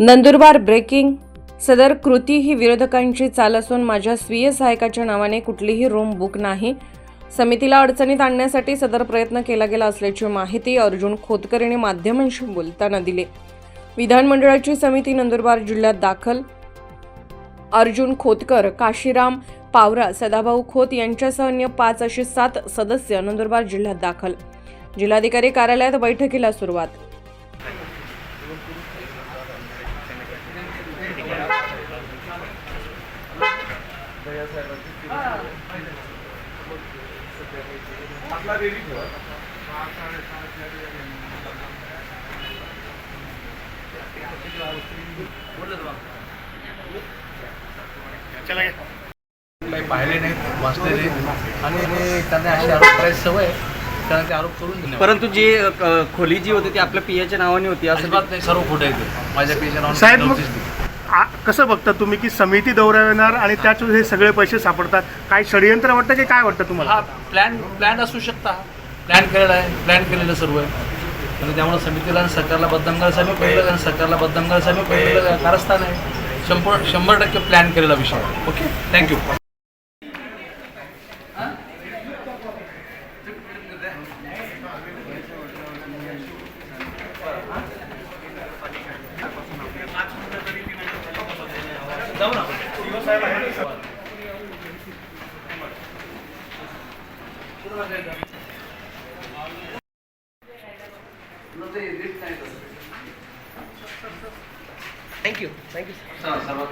Nandurbar breaking. सदर कृती ही विरोधकांची चाल असून माझ्या स्वीय सहायकाच्या नावाने कुठलीही रूम बुक नाही. समितीला अडचणीत आणण्यासाठी सदर प्रयत्न केला गेला असल्याची माहिती अर्जुन खोतकर यांनी माध्यमांशी बोलताना दिली. विधानमंडळाची समिती नंदुरबार जिल्ह्यात दाखल. अर्जुन खोतकर काशीराम पावरा सदाभाऊ खोत यांच्यासह अन्य पाच असे सात सदस्य नंदुरबार जिल्ह्यात दाखल. जिल्हाधिकारी कार्यालयात बैठकीला सुरुवात. काही पाहिले नाहीत वाचले नाहीत. आणि हे त्यांना असे आरोप करायची सवय. त्यांना ते आरोप करून दिले. परंतु जी अ, खोली जी होती ती आपल्या पियाच्या नावाने होती असं अजिबात नाही सर्व खोटं येते माझ्या पेशा नावाने साहेब, मग-. आ- कसं बघता तुम्ही की समिती दौऱ्यावर आणि त्याच्यावर हे सगळे पैसे सापडतात? काय षडयंत्र वाटतं की काय वाटतं तुम्हाला? हा प्लॅन प्लॅन असू शकता. प्लॅन केलेला आहे प्लॅन केलेलं सर्व आहे. आणि त्यामुळे समितीला आणि सरकारला बदनाम करायसाठी पहिलं आणि सरकारला बदनाम करायसाठी पहिलं कारस्थान आहे. शंभर शंभर टक्के प्लॅन केलेला विषय ओके थँक्यू थँक्यू थँक्यू सर्वात